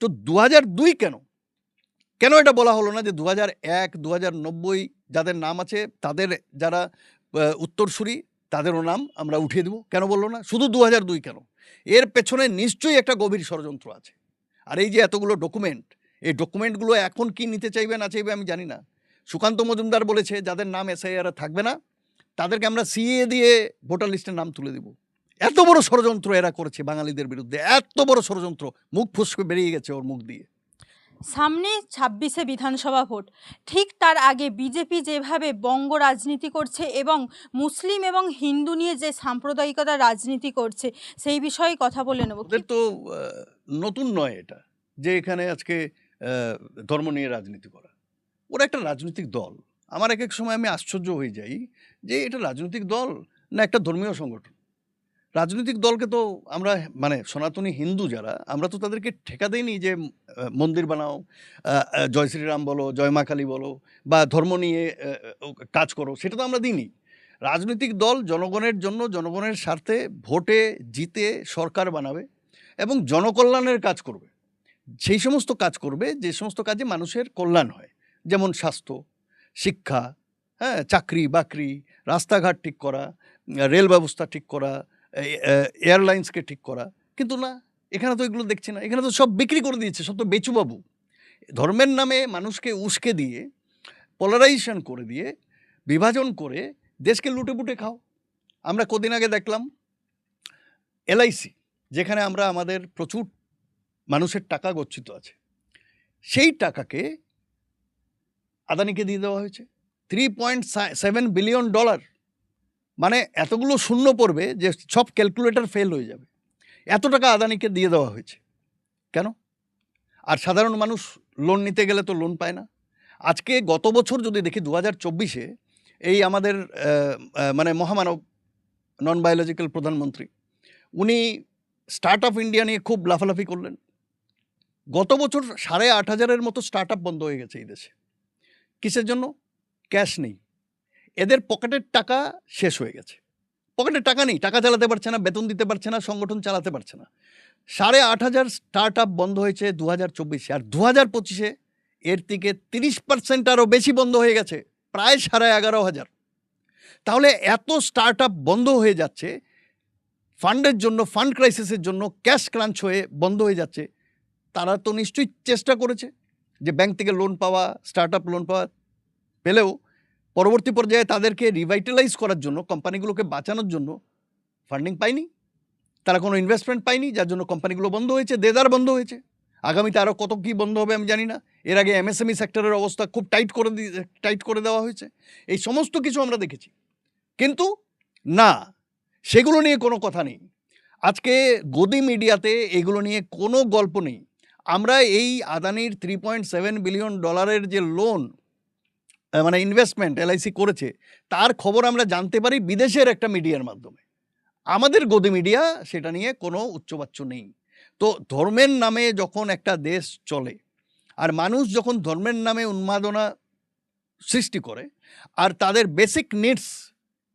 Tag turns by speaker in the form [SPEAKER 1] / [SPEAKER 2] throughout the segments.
[SPEAKER 1] তো দু দুই কেন? কেন এটা বলা হলো না যে দু হাজার এক দু যাদের নাম আছে, তাদের যারা উত্তরসূরি, তাদেরও নাম আমরা উঠিয়ে দেবো। কেন বলল না? শুধু দু দুই কেন? এর পেছনে নিশ্চয়ই একটা গভীর ষড়যন্ত্র আছে। আর এই যে এতগুলো ডকুমেন্ট এই ডকুমেন্টগুলো এখন কি নিতে চাইবে, না চাইবে আমি জানি না। সুকান্ত মজুমদার বলেছে, যাদের নাম এসআইআর থাকবে না, তাদেরকে আমরা সিএ দিয়ে ভোটার লিস্টের নাম তুলে দেব। এত বড় ষড়যন্ত্র এরা করেছে বাঙালিদের বিরুদ্ধে এত বড় ষড়যন্ত্র মুখ ফুসকে বেরিয়ে গেছে ওর মুখ দিয়ে।
[SPEAKER 2] সামনে ছাব্বিশে বিধানসভা ভোট ঠিক তার আগে বিজেপি যেভাবে বঙ্গ রাজনীতি করছে এবং মুসলিম এবং হিন্দু নিয়ে যে সাম্প্রদায়িকতা রাজনীতি করছে সেই বিষয়ে কথা বলে নেব।
[SPEAKER 1] ওদের তো নতুন নয় এটা যে এখানে আজকে ধর্ম নিয়ে রাজনীতি করা। ওরা একটা রাজনৈতিক দল। আমার এক এক সময় আমি আশ্চর্য হয়ে যাই যে এটা রাজনৈতিক দল না একটা ধর্মীয় সংগঠন? রাজনৈতিক দলকে তো আমরা মানে সনাতনী হিন্দু যারা, আমরা তো তাদেরকে ঠেকা দেইনি যে মন্দির বানাও জয় শ্রীরাম বলো, জয় মা কালী বলো, বা ধর্ম নিয়ে কাজ করো, সেটা তো আমরা দিইনি। রাজনৈতিক দল জনগণের জন্য, জনগণের স্বার্থে ভোটে জিতে সরকার বানাবে এবং জনকল্যাণের কাজ করবে। সেই সমস্ত কাজ করবে, যে সমস্ত কাজে মানুষের কল্যাণ হয়। যেমন স্বাস্থ্য, শিক্ষা হ্যাঁ চাকরি, বাকরি, রাস্তাঘাট ঠিক করা, রেল ব্যবস্থা ঠিক করা এয়ারলাইন্সকে ঠিক করা। কিন্তু না, এখানে তো এগুলো দেখছি না। এখানে তো সব বিক্রি করে দিয়েছে, সব তো বেচুবাবু। ধর্মের নামে মানুষকে উস্কে দিয়ে পোলারাইজেশন করে দিয়ে, বিভাজন করে দেশকে লুটে পুটে খাও। আমরা কদিন আগে দেখলাম, এলআইসি, যেখানে আমরা আমাদের প্রচুর মানুষের টাকা গচ্ছিত আছে। সেই টাকাকে আদানিকে দিয়ে দেওয়া হয়েছে। Three point seven billion dollar মানে এতগুলো শূন্য পড়বে যে সব ক্যালকুলেটর ফেল হয়ে যাবে। এত টাকা আদানিকে দিয়ে দেওয়া হয়েছে। কেন? আর সাধারণ মানুষ লোন নিতে গেলে তো লোন পায় না। আজকে গত বছর যদি দেখি দু হাজার চব্বিশে এই আমাদের মানে মহামানব নন বায়োলজিক্যাল প্রধানমন্ত্রী, উনি স্টার্ট আপ ইন্ডিয়া নিয়ে খুব লাফালাফি করলেন। গত বছর সাড়ে আট হাজারের মতো স্টার্ট আপ বন্ধ হয়ে গেছে এই দেশে। কিসের জন্য? ক্যাশ নেই। এদের পকেটের টাকা শেষ হয়ে গেছে। পকেটের টাকা নেই, টাকা চালাতে পারছে না, বেতন দিতে পারছে না, সংগঠন চালাতে পারছে না। সাড়ে আট হাজার স্টার্ট আপ বন্ধ হয়েছে দু হাজার চব্বিশে, আর দু হাজার পঁচিশে এর থেকে তিরিশ পার্সেন্ট আরও বেশি বন্ধ হয়ে গেছে, প্রায় সাড়ে এগারো হাজার। তাহলে এত স্টার্ট আপ বন্ধ হয়ে যাচ্ছে, ফান্ডের জন্য, ফান্ড ক্রাইসিসের জন্য ক্যাশ ক্রাঞ্চ হয়ে বন্ধ হয়ে যাচ্ছে। তারা তো নিশ্চয়ই চেষ্টা করেছে যে ব্যাংক থেকে লোন পাওয়া স্টার্ট আপ লোন পাওয়া, পেলেও পরবর্তী পর্যায়ে তাদেরকে রিভাইটালাইজ করার জন্য কোম্পানিগুলোকে বাঁচানোর জন্য ফান্ডিং পায়নি তারা কোনো ইনভেস্টমেন্ট পায়নি যার জন্য কোম্পানিগুলো বন্ধ হয়েছে, দেদার বন্ধ হয়েছে। আগামীতে আরও কত কী বন্ধ হবে আমি জানি না। এর আগে এমএসএমই সেক্টরের অবস্থা খুব টাইট করে টাইট করে দেওয়া হয়েছে। এই সমস্ত কিছু আমরা দেখেছি। কিন্তু না, সেগুলো নিয়ে কোনো কথা নেই। আজকে গদি মিডিয়াতে এগুলো নিয়ে কোনো গল্প নেই। আমরা এই আদানির থ্রি পয়েন্ট সেভেন বিলিয়ন ডলারের যে লোন মানে ইনভেস্টমেন্ট এলআইসি করেছে, তার খবর আমরা জানতে পারি বিদেশের একটা মিডিয়ার মাধ্যমে। আমাদের গদি মিডিয়া সেটা নিয়ে কোনো উচ্চবাচ্য নেই। তো ধর্মের নামে যখন একটা দেশ চলে, আর মানুষ যখন ধর্মের নামে উন্মাদনা সৃষ্টি করে, আর তাদের বেসিক নিডস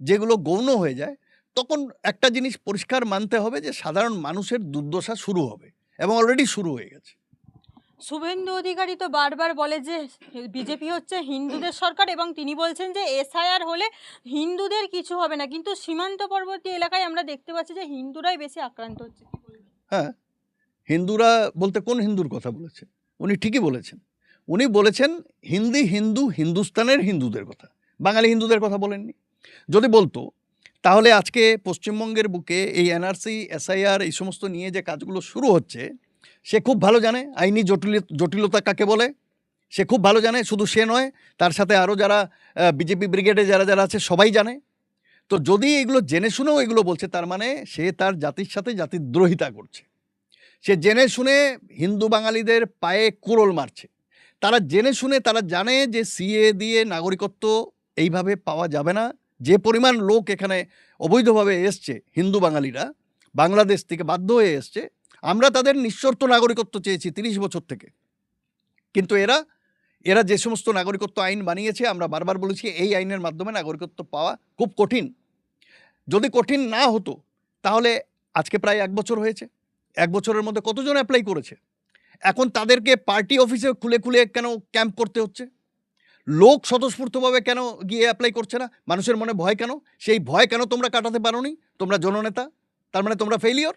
[SPEAKER 1] যেগুলো গৌণ হয়ে যায়, তখন একটা জিনিস পরিষ্কার মানতে হবে যে সাধারণ মানুষের দুর্দশা শুরু হবে এবং অলরেডি শুরু হয়ে গেছে।
[SPEAKER 2] শুভেন্দু অধিকারী তো বারবার বলে যে বিজেপি হচ্ছে হিন্দুদের সরকার এবং তিনি বলছেন যে এসআইআর হলে হিন্দুদের কিছু হবে না। কিন্তু সীমান্ত পরবর্তী এলাকায় আমরা দেখতে পাচ্ছি যে হিন্দুরাই বেশি আক্রান্ত হচ্ছে।
[SPEAKER 1] হ্যাঁ হিন্দুরা বলতে কোন হিন্দুর কথা বলেছেন উনি ঠিকই বলেছেন। উনি বলেছেন হিন্দি হিন্দু হিন্দুস্তানের হিন্দুদের কথা। বাঙালি হিন্দুদের কথা বলেননি। যদি বলতো, তাহলে আজকে পশ্চিমবঙ্গের বুকে এই এনআরসি, এসআইআর এই সমস্ত নিয়ে যে কাজগুলো শুরু হচ্ছে সে খুব ভালো জানে, আইনি জটিল, জটিলতা কাকে বলে? সে খুব ভালো জানে, শুধু সে নয়, তার সাথে আরও যারা বিজেপি ব্রিগেডে যারা যারা আছে, সবাই জানে। তো যদি এগুলো জেনে শুনেও এগুলো বলছে, তার মানে সে তার জাতির সাথে জাতির দ্রোহিতা করছে। সে জেনে শুনে হিন্দু বাঙালিদের পায়ে কুড়োল মারছে। তারা জেনে শুনে, তারা জানে যে সিএ দিয়ে নাগরিকত্ব এইভাবে পাওয়া যাবে না। যে পরিমাণ লোক এখানে অবৈধভাবে এসছে, হিন্দু বাঙালিরা, বাংলাদেশ থেকে বাধ্য হয়ে এসছে আমরা তাদের নিঃশর্ত নাগরিকত্ব চেয়েছি তিরিশ বছর থেকে। কিন্তু এরা এরা যে সমস্ত নাগরিকত্ব আইন বানিয়েছে, আমরা বারবার বলেছি এই আইনের মাধ্যমে নাগরিকত্ব পাওয়া খুব কঠিন। যদি কঠিন না হতো, তাহলে আজকে প্রায় এক বছর হয়েছে। এক বছরের মধ্যে কতজন অ্যাপ্লাই করেছে? এখন তাদেরকে পার্টি অফিসে খুলে খুলে কেন ক্যাম্প করতে হচ্ছে? লোক স্বতঃস্ফূর্তভাবে কেন গিয়ে অ্যাপ্লাই করছে না? মানুষের মনে ভয় কেন? সেই ভয় কেন তোমরা কাটাতে পারোনি? তোমরা জননেতা? তার মানে তোমরা ফেলিওর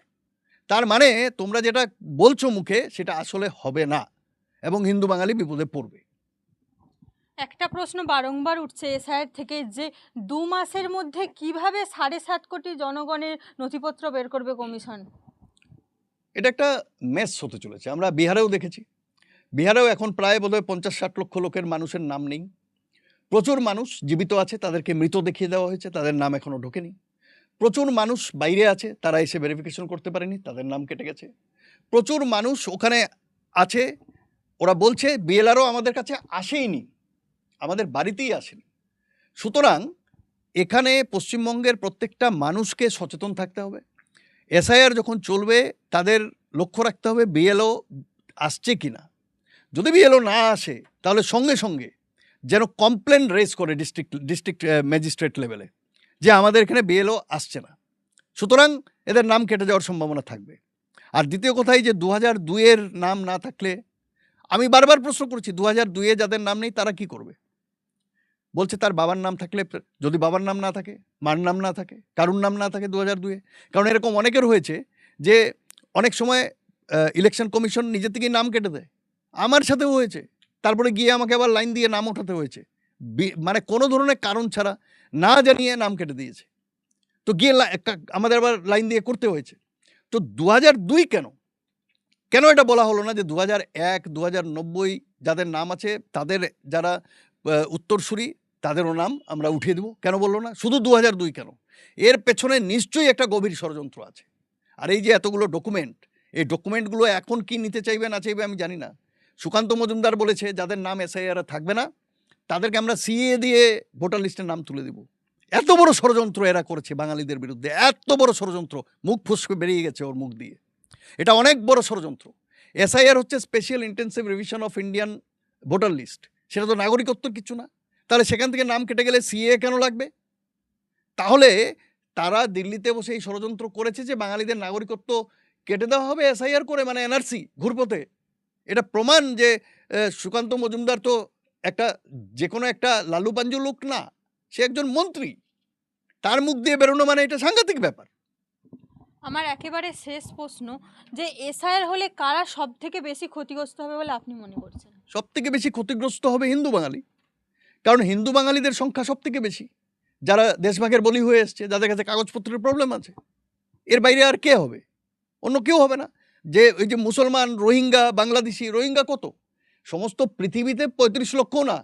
[SPEAKER 1] তার মানে তোমরা যেটা বলছো মুখে সেটা আসলে হবে না। এবং হিন্দু বাঙালি বিপদে পড়বে।
[SPEAKER 2] একটা প্রশ্ন বারংবার উঠছে এসআইয়ের থেকে যে দু মাসের মধ্যে কীভাবে সাড়ে সাত কোটি জনগণের নথিপত্র বের করবে কমিশন?
[SPEAKER 1] এটা একটা মেস হতে চলেছে। আমরা বিহারেও দেখেছি। বিহারেও এখন প্রায় বোধহয় পঞ্চাশ ষাট লক্ষ লোকের মানুষের নাম নেই। প্রচুর মানুষ জীবিত আছে তাদেরকে মৃত দেখিয়ে দেওয়া হয়েছে তাদের নাম এখনও ঢোকেনি। প্রচুর মানুষ বাইরে আছে, তারা এসে ভেরিফিকেশন করতে পারেনি, তাদের নাম কেটে গেছে। প্রচুর মানুষ ওখানে আছে, ওরা বলছে বিএলআরও আমাদের কাছে আসেইনি, আমাদের বাড়িতেই আসেনি। সুতরাং এখানে পশ্চিমবঙ্গের প্রত্যেকটা মানুষকে সচেতন থাকতে হবে। এসআইআর যখন চলবে, তাদের লক্ষ্য রাখতে হবে বিএলও আসছে কি না যদি বিএলও না আসে, তাহলে সঙ্গে সঙ্গে যেন কমপ্লেন রেজ করে ডিস্ট্রিক্ট ডিস্ট্রিক্ট ম্যাজিস্ট্রেট লেভেলে যে আমাদের এখানে বিএলও আসছে না। সুতরাং এদের নাম কেটে যাওয়ার সম্ভাবনা থাকবে। আর দ্বিতীয় কথাই যে দু হাজার দুইয়ের নাম না থাকলে, আমি বারবার প্রশ্ন করছি দু হাজার দুইয়ে যাদের নাম নেই, তারা কি করবে? বলছে, তার বাবার নাম থাকলে যদি বাবার নাম না থাকে, মার নাম না থাকে, কারুর নাম না থাকে দু হাজার দুয়ে কারণ এরকম অনেকের হয়েছে যে অনেক সময় ইলেকশন কমিশন নিজে থেকেই নাম কেটে দেয়। আমার সাথেও হয়েছে। তারপরে গিয়ে আমাকে আবার লাইন দিয়ে নাম ওঠাতে হয়েছে। মানে কোনো ধরনের কারণ ছাড়া না জানিয়ে নাম কেটে দিয়েছে। তো গিয়ে আমাদের আবার লাইন দিয়ে করতে হয়েছে। তো দু দুই কেন? কেন এটা বলা হলো না যে দু হাজার এক দু যাদের নাম আছে, তাদের যারা উত্তরসূরি, তাদেরও নাম আমরা উঠিয়ে দেবো। কেন বলল না? শুধু দু দুই কেন? এর পেছনে নিশ্চয়ই একটা গভীর ষড়যন্ত্র আছে। আর এই যে এতগুলো ডকুমেন্ট, এই ডকুমেন্টগুলো এখন কি নিতে চাইবে, না চাইবে আমি জানি না। সুকান্ত মজুমদার বলেছে, যাদের নাম এসআইআর থাকবে না তাদেরকে আমরা সিএ দিয়ে ভোটার লিস্টের নাম তুলে দেব। এত বড় ষড়যন্ত্র এরা করেছে বাঙালিদের বিরুদ্ধে। এত বড় ষড়যন্ত্র। মুখ ফুসকে বেরিয়ে গেছে ওর মুখ দিয়ে। এটা অনেক বড় ষড়যন্ত্র। এসআইআর হচ্ছে special intensive revision of Indian voter list. সেটা তো নাগরিকত্বর কিছু না। তাহলে সেখান থেকে নাম কেটে গেলে সিএ কেন লাগবে? তাহলে তারা দিল্লিতে বসে এই ষড়যন্ত্র করেছে যে বাঙালিদের নাগরিকত্ব কেটে দেওয়া হবে এসআইআর করে মানে এনআরসি, ঘুরপথে। এটা প্রমাণ যে সুকান্ত মজুমদার তো একটা যে কোনো একটা লালু পাঞ্জু লোক না সে একজন মন্ত্রী। তার মুখ দিয়ে বেরোনো মানে এটা সাংঘাতিক ব্যাপার।
[SPEAKER 2] আমার একেবারে শেষ প্রশ্ন যে এসআইআর হলে কারা সব থেকে বেশি ক্ষতিগ্রস্ত হবে বলে আপনি মনে করছেন?
[SPEAKER 1] সব থেকে বেশি ক্ষতিগ্রস্ত হবে হিন্দু বাঙালি। কারণ হিন্দু বাঙালিদের সংখ্যা সব থেকে বেশি। যারা দেশভাগের বলি হয়ে এসছে যাদের কাছে কাগজপত্রের প্রবলেম আছে এর বাইরে আর কে হবে? অন্য কেউ হবে না। যে ওই যে মুসলমান রোহিঙ্গা বাংলাদেশি রোহিঙ্গা কত? সমস্ত পৃথিবীতে পঁয়ত্রিশ লক্ষ না।